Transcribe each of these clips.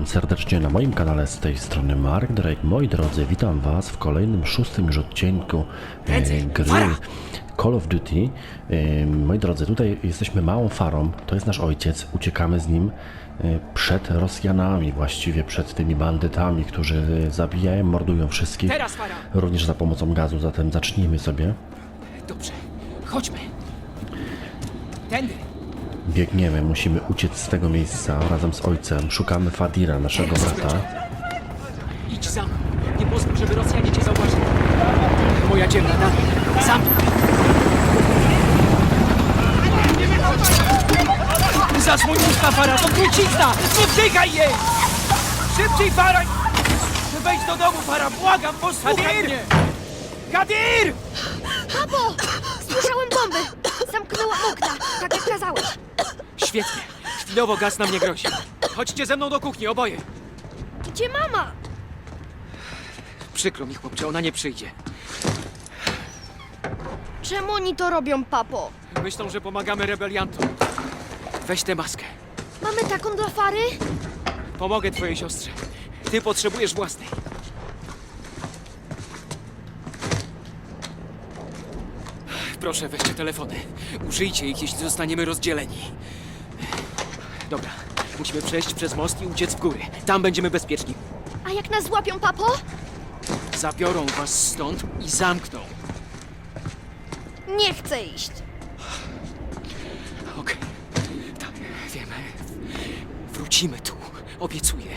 Witam serdecznie na moim kanale z tej strony Mark Drake. Moi drodzy, witam Was w kolejnym szóstym już odcinku e, gry! Call of Duty. E, moi drodzy, tutaj jesteśmy małą farą, to jest nasz ojciec, uciekamy z nim e, przed Rosjanami, właściwie przed tymi bandytami, którzy zabijają, mordują wszystkich, Teraz, Fara! również za pomocą gazu, zatem zacznijmy sobie. Dobrze, chodźmy. Tędy. Biegniemy, musimy uciec z tego miejsca razem z ojcem, szukamy Fadira, naszego brata. Idź za mną. Nie pozwól, żeby Rosjanie cię zauważyli. Moja dzielna, dalej. Za mną. Zasłoń usta, Fara, to trucizna! Nie wdychaj jej! Szybciej, Fara! Wejdź do domu, Fara, błagam, posłuchaj mnie! Kadir! Papo! Słyszałem bomby! Zamknęłam okna, tak jak kazałeś. Świetnie. Chwilowo gaz nam nie grozi. Chodźcie ze mną do kuchni, oboje. Gdzie mama? Przykro mi, chłopcze, ona nie przyjdzie. Czemu oni to robią, papo? Myślą, że pomagamy rebeliantom. Weź tę maskę. Mamy taką dla Fary? Pomogę twojej siostrze. Ty potrzebujesz własnej. Proszę, weźcie telefony. Użyjcie ich, jeśli zostaniemy rozdzieleni. Dobra, musimy przejść przez most i uciec w góry. Tam będziemy bezpieczni. A jak nas złapią, papo? Zabiorą was stąd i zamkną. Nie chcę iść. Okej. Tak, wiemy. Wrócimy tu. Obiecuję.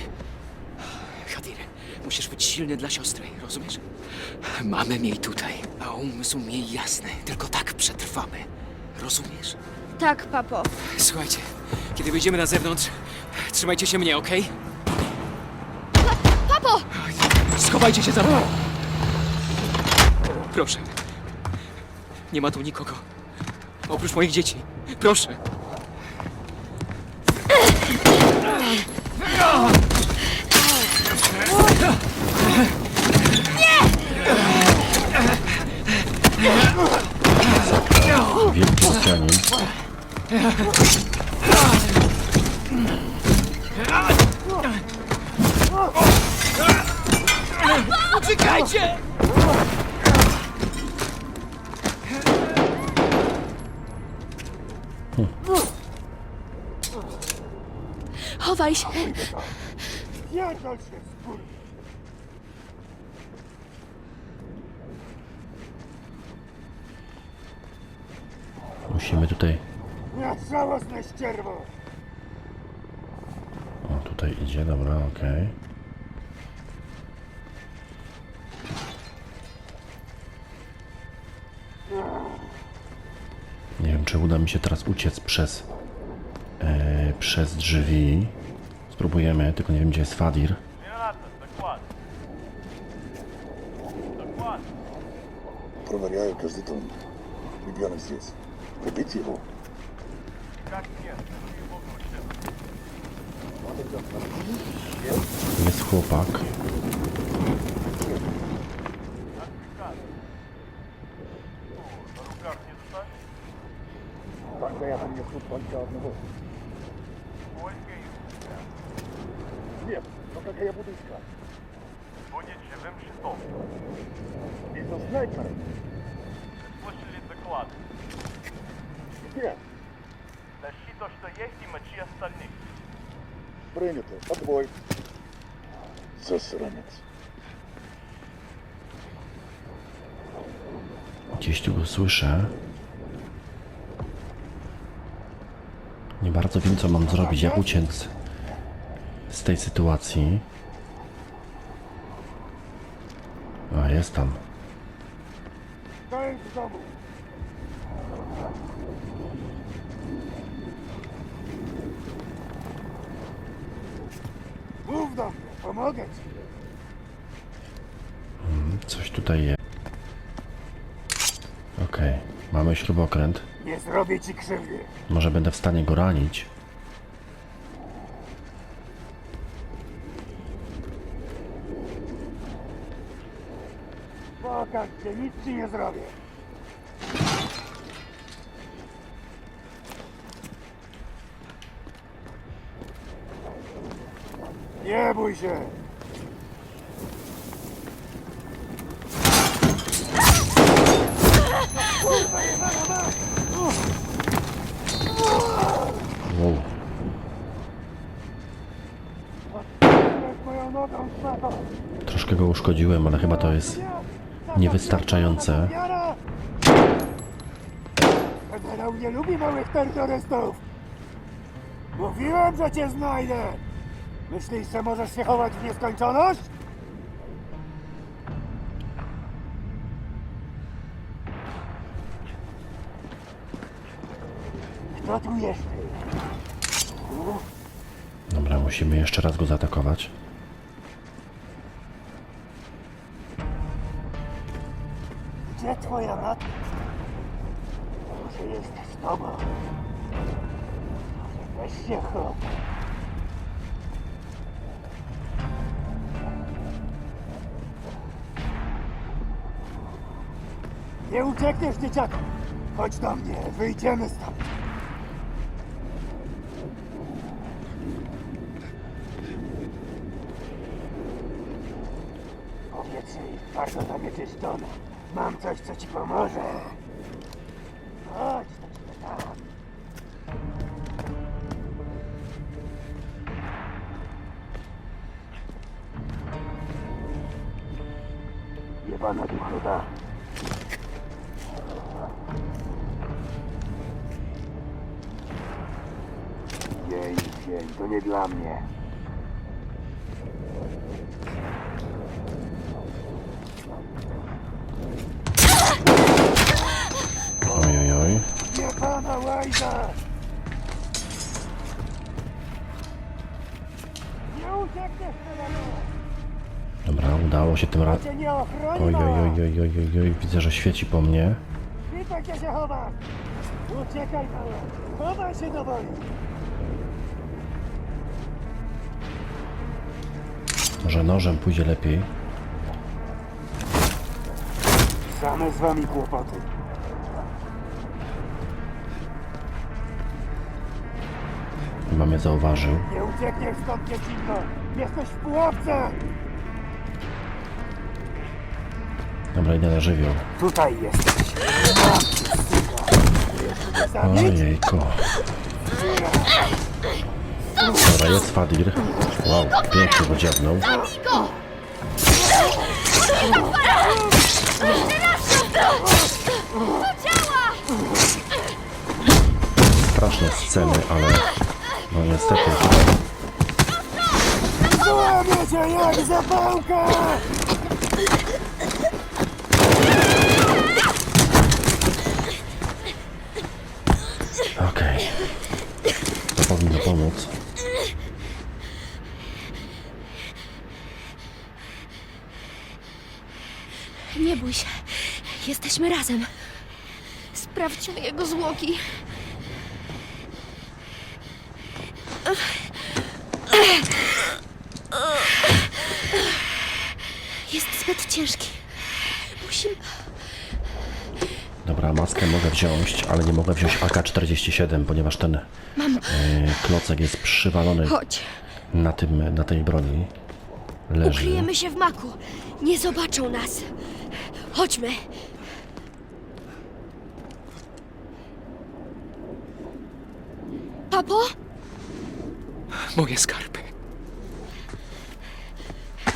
Hadir, musisz być silny dla siostry, rozumiesz? Mamy jej tutaj, a umysł miej jasny. Tylko tak przetrwamy. Rozumiesz? Tak, papo. Słuchajcie, kiedy wyjdziemy na zewnątrz, trzymajcie się mnie, okej? Papo! Schowajcie się za mną! Proszę. Nie ma tu nikogo. Oprócz moich dzieci. Proszę. Wielki Rosjanin. Uciekajcie! Chowaj się. Pierdol się. Musimy tutaj... Ja żałosne ścierwo! O, tutaj idzie, dobra, okej. Nie wiem, czy uda mi się teraz uciec przez... E, przez drzwi. Spróbujemy, tylko nie wiem, gdzie jest Fadir. Граната, доклад. Доклад. Проверяю каждый дом. Ребенок здесь. Купите его. Как нет? Его ключи. Jest chłopak. Приказ. О, на руках не достать? Тогда я принесу только одного. Сколько их у тебя? Нет, но как я буду искать? Будет живым щитом. Из-за снайпера? Слышали Принято. Отбой. Засранец. Gdzieś tu go słyszę. Nie bardzo wiem, co mam zrobić, jak uciec z tej sytuacji. A, jest tam. To jest w domu! Śrubokręt. Nie zrobię ci krzywdy! Może będę w stanie go ranić. Pokaż się, nic ci nie zrobię! Nie bój się! Wow. Weź moją nogą, szmato! Troszkę go uszkodziłem, ale chyba to jest niewystarczające. Generał nie lubi małych terrorystów! Mówiłem, że cię znajdę! Myślisz, że możesz się chować w nieskończoność? Kto tu jeszcze? Dobra, musimy jeszcze raz go zaatakować. Twoja matka? Może jest z tobą? Weź się chop. Nie uciekniesz, dzieciaku! Chodź do mnie, wyjdziemy stąd. Powiedz jej, bardzo zanieczyszczona. Mam coś, co ci pomoże. Łajza! Nie uciekniesz! Dobra, udało się tym razem. Oj, oj, oj, oj, oj, oj, oj, widzę, że świeci po mnie. Gdzie się chowasz! Uciekaj, mała! Chowaj się do woli! Może nożem pójdzie lepiej. Same z wami kłopoty. Chyba mnie zauważył. Nie uciekniesz stąd, dziecinko! Jesteś w pułapce! Dobra, idę na żywioł. Tutaj jesteś. Ojejku. Dobra, jest Fadir. Wow, pięknie go dziabnął. Amigo! Straszne sceny, ale no niestety. Złamię cię jak zapałkę! Okej. To powinno pomóc. Nie bój się. Jesteśmy razem. Sprawdźmy jego zwłoki. Jest zbyt ciężki. Musimy... Dobra, maskę mogę wziąć, ale nie mogę wziąć AK-47, ponieważ ten e, klocek jest przywalony Chodź. na, tym, na tej broni. Leży. Ukryjemy się w maku. Nie zobaczą nas. Chodźmy. Papo? Moje skarby.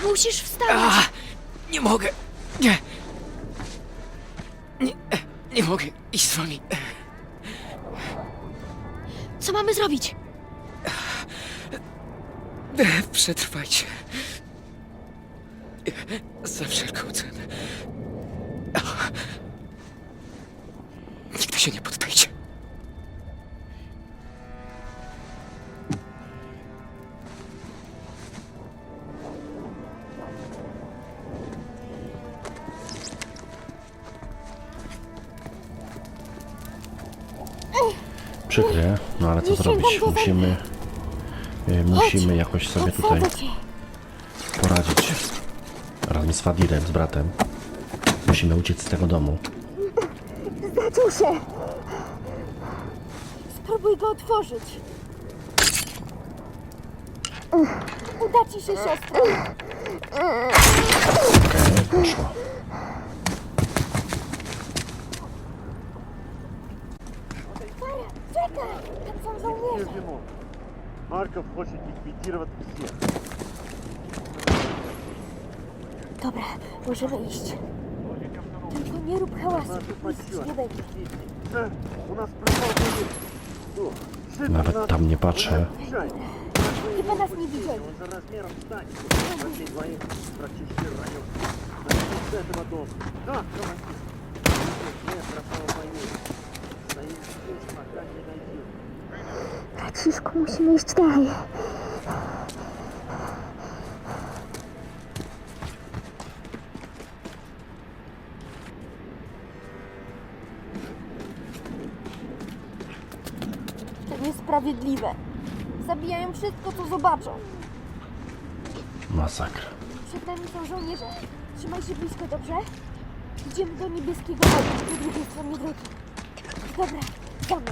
Musisz wstać. Nie mogę. Nie. Nie, nie mogę iść z wami. Co mamy zrobić? Przetrwajcie. Za wszelką cenę. Przykre, no ale co zrobić? Musimy, e, musimy jakoś sobie tutaj poradzić. Razem z Fadirem, z bratem. Musimy uciec z tego domu. Zaczął się. Spróbuj go otworzyć. Uda ci się, siostro. Okej, poszło. Марков хочет ликвидировать всех. Dobra, możemy iść. Tylko nie rób hałasu, nic nie będzie. Э, У нас пропал боец. Что? Жить Nawet надо. tam nie patrzę. Чай. Chyba nas nie widzieli. Он за размером станет. Возьми двоих, прочисти район. Начни с этого дома. Да, командир. Нет, пропал боец. Braciszku, musimy iść dalej. To niesprawiedliwe. Zabijają wszystko, co zobaczą. Masakra. Przed nami są żołnierze. Trzymaj się blisko, dobrze? Idziemy do niebieskiego wody, po drugiej stronie drogi. Dobra, za mną.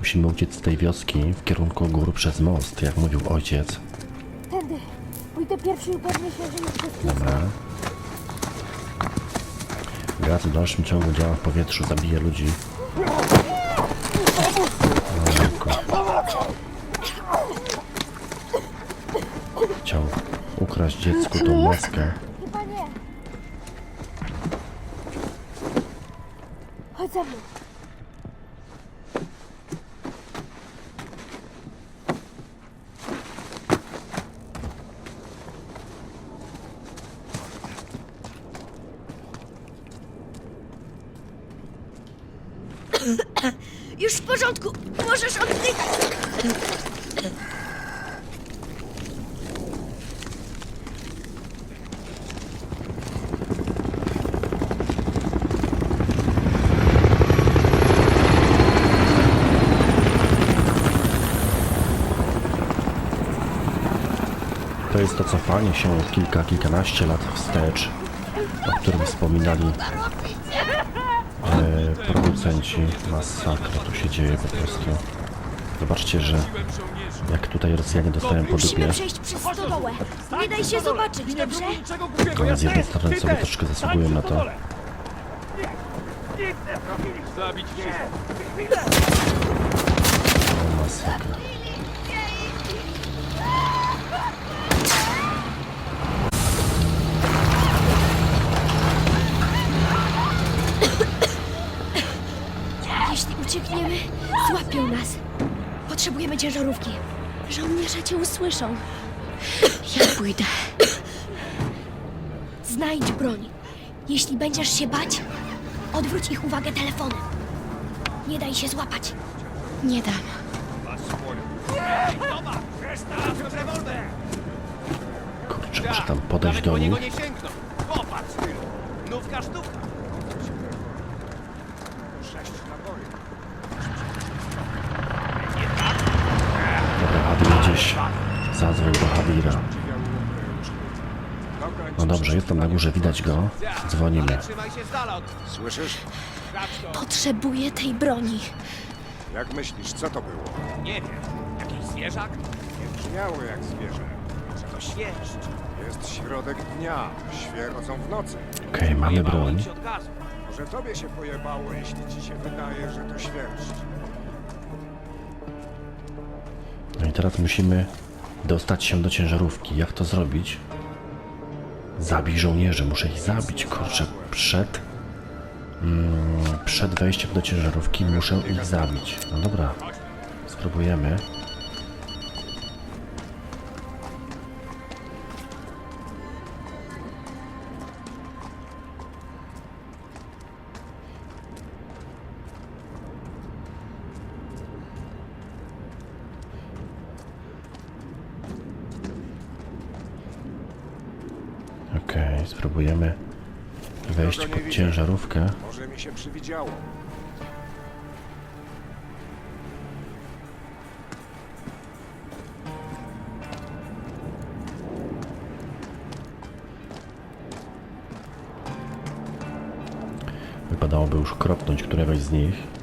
Musimy uciec z tej wioski w kierunku gór przez most, jak mówił ojciec. Tędy. Pójdę pierwszy i upewnię się, że jest bezpiecznie. Dobra. Gaz w dalszym ciągu działa w powietrzu, zabija ludzi. Ojejku. Chciał ukraść dziecku tą maskę. Chyba nie. Chodź za mną. Już w porządku. Możesz oddychać. To jest to cofanie się kilka, kilkanaście lat wstecz, o którym wspominali producenci. Masakra tu się dzieje po prostu. Zobaczcie, że jak tutaj Rosjanie dostają po dupie, Musimy przejść przez stodołę. Nie daj się zobaczyć, dobrze? ale z jednej strony sobie troszkę zasługują na to. O, masakra. Uciekniemy, złapią nas. Potrzebujemy ciężarówki. Żołnierze cię usłyszą. Ja pójdę. Znajdź broń. Jeśli będziesz się bać, odwróć ich uwagę telefonem. Nie daj się złapać. Nie dam. Kurczę, muszę tam podejść do nich. Nówka sztuka. Sześć naboje. Dobra, Hadir gdzieś Hadira. No dobrze, jest tam na górze, widać go. Dzwonimy. Słyszysz? Potrzebuję tej broni. Jak myślisz, co to było? Nie wiem. Jakiś zwierzak? Nie brzmiało jak zwierzę. To świerszcz. Jest środek dnia. Świerodzą w nocy. Okej, mamy Pojebało broń. mi się od gazu. Może tobie się pojebało, jeśli ci się wydaje, że to świerszcz. No i teraz musimy dostać się do ciężarówki. Jak to zrobić? Zabij żołnierzy, muszę ich zabić, kurczę, przed... Mm, przed wejściem do ciężarówki muszę ich zabić. No dobra, spróbujemy. Spróbujemy wejść pod ciężarówkę. Może mi się przywidziało. Wypadałoby już kropnąć któregoś z nich.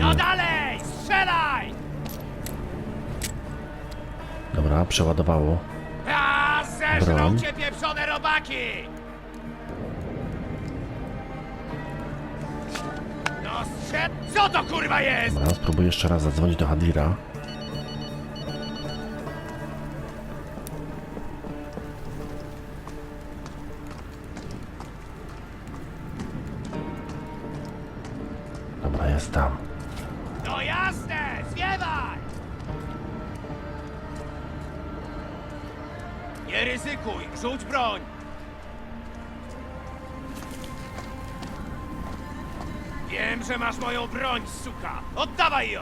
No dalej! Strzelaj! Dobra, przeładowało. A, zeżrą Broń. cię pieprzone robaki! No strzel... Co to kurwa jest? Dobra, spróbuję jeszcze raz zadzwonić do Hadira. Dobra, jest tam. Wiem, że masz moją broń, suka! Oddawaj ją!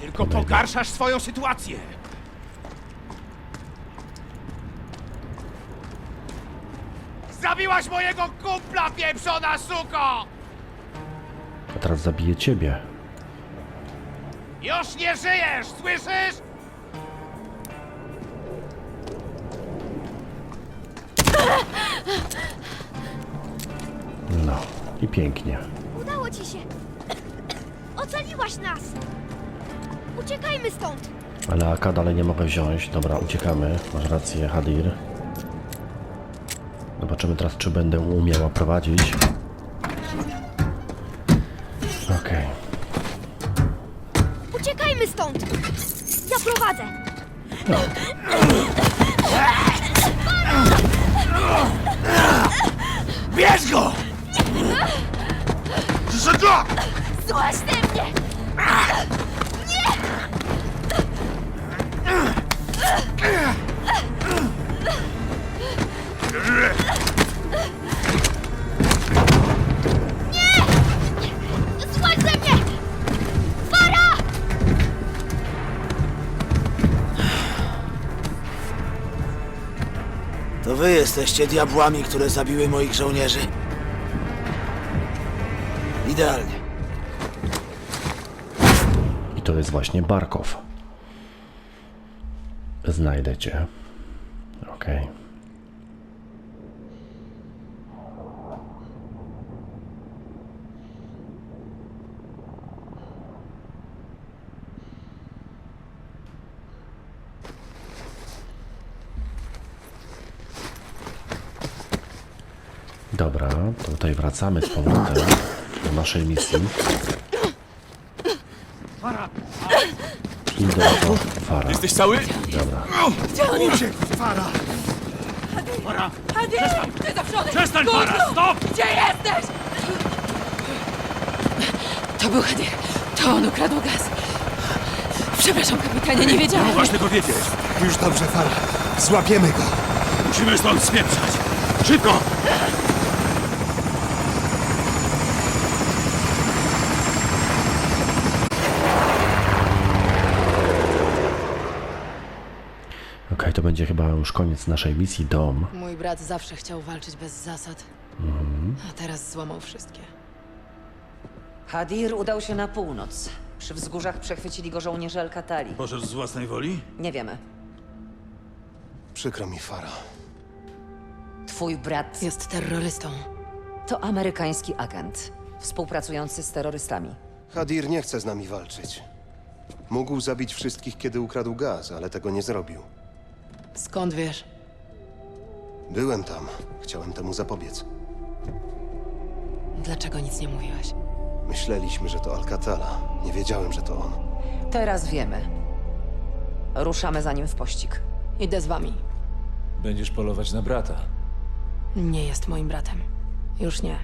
Tylko pogarszasz swoją sytuację! Zabiłaś mojego kumpla, pieprzona suko! A teraz zabiję ciebie. Już nie żyjesz, słyszysz? I pięknie. Udało ci się. Ocaliłaś nas. Uciekajmy stąd. Ale AK dalej nie mogę wziąć. Dobra, uciekamy. Masz rację, Hadir. Zobaczymy teraz, czy będę umiała prowadzić. Okej. Uciekajmy stąd. Ja prowadzę. Bierz go! Nie! Złaź ze mnie! Fara! To wy jesteście diabłami, które zabiły moich żołnierzy. Idealnie. I to jest właśnie Barkow. Znajdę cię. Okej. Dobra, to tutaj wracamy z powrotem do naszej misji. Idę do Fara. Jesteś cały? Dobra. Ty do przodu! Przestań, Fara, stop! Gdzie jesteś? To był Hadir. To on ukradł gaz. Przepraszam, kapitanie, nie wiedziałem. Mogłaś tego wiedzieć. Już dobrze, Fara. Złapiemy go. Musimy stąd spieprzać. Szybko! Okej, to będzie chyba już koniec naszej misji Dom. Mój brat zawsze chciał walczyć bez zasad. A teraz złamał wszystkie. Hadir udał się na północ. Przy wzgórzach przechwycili go żołnierze Al-Katali. Poszedł z własnej woli? Nie wiemy. Przykro mi, Fara. Twój brat Jest terrorystą. to amerykański agent, współpracujący z terrorystami. Hadir nie chce z nami walczyć. Mógł zabić wszystkich, kiedy ukradł gaz, ale tego nie zrobił. Skąd wiesz? Byłem tam. Chciałem temu zapobiec. Dlaczego nic nie mówiłeś? Myśleliśmy, że to Alcatala. Nie wiedziałem, że to on. Teraz wiemy. Ruszamy za nim w pościg. Idę z wami. Będziesz polować na brata. Nie jest moim bratem. Już nie.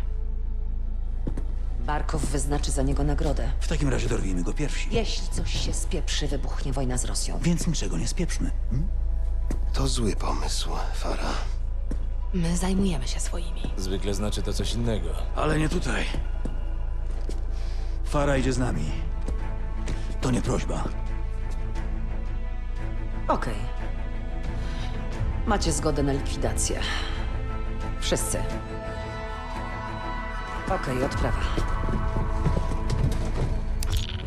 Barkow wyznaczy za niego nagrodę. W takim razie dorwijmy go pierwsi. Jeśli coś się spieprzy, wybuchnie wojna z Rosją. Więc niczego nie spieprzmy. hm? To zły pomysł, Fara. My zajmujemy się swoimi. Zwykle znaczy to coś innego. Ale nie tutaj. Fara idzie z nami. To nie prośba. Okej. Macie zgodę na likwidację. Wszyscy. Okej, odprawa.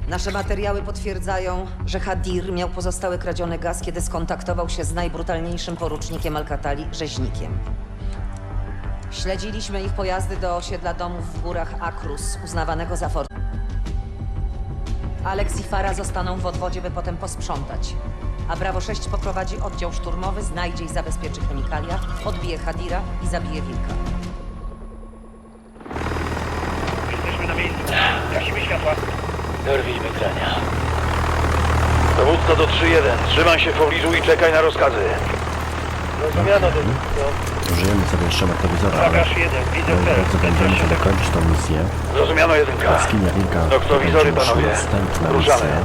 Nasze materiały potwierdzają, że Hadir miał pozostały kradziony gaz, kiedy skontaktował się z najbrutalniejszym porucznikiem Alcatali, rzeźnikiem. Śledziliśmy ich pojazdy do osiedla domów w górach Akrus, uznawanego za fort. Alex i Fara zostaną w odwodzie, by potem posprzątać. A Bravo 6 poprowadzi oddział szturmowy, znajdzie i zabezpieczy chemikalia, odbije Hadira i zabije Wilka. Jesteśmy na miejscu. Gasimy światła. Dorwijmy grania. Dowódco do 3-1. Trzymaj się w pobliżu i czekaj na rozkazy. Rozumiano, dowódco. Użyjemy sobie jeszcze noktowizora, ale Bagaż jeden. Widzę moi cel. drodzy, będziemy sobie kończyć tą misję. Zrozumiano jedynka. Jaskinia Wilka Noktowizory, już panowie. następna Ruszamy. misja.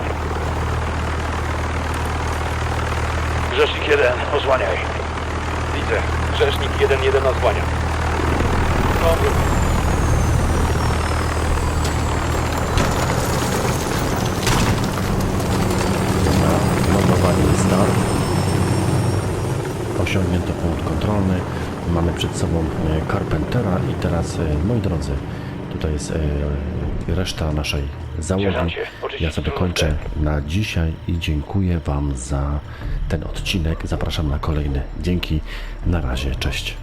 Grzesznik 1, osłaniaj. Widzę. Grzesznik 1-1 osłania. na start. Osiągnięto punkt kontrolny. Mamy przed sobą e, Carpentera i teraz, e, moi drodzy, tutaj jest e, reszta naszej załogi. Ja sobie kończę na dzisiaj i dziękuję Wam za ten odcinek. Zapraszam na kolejny. Dzięki, na razie, cześć.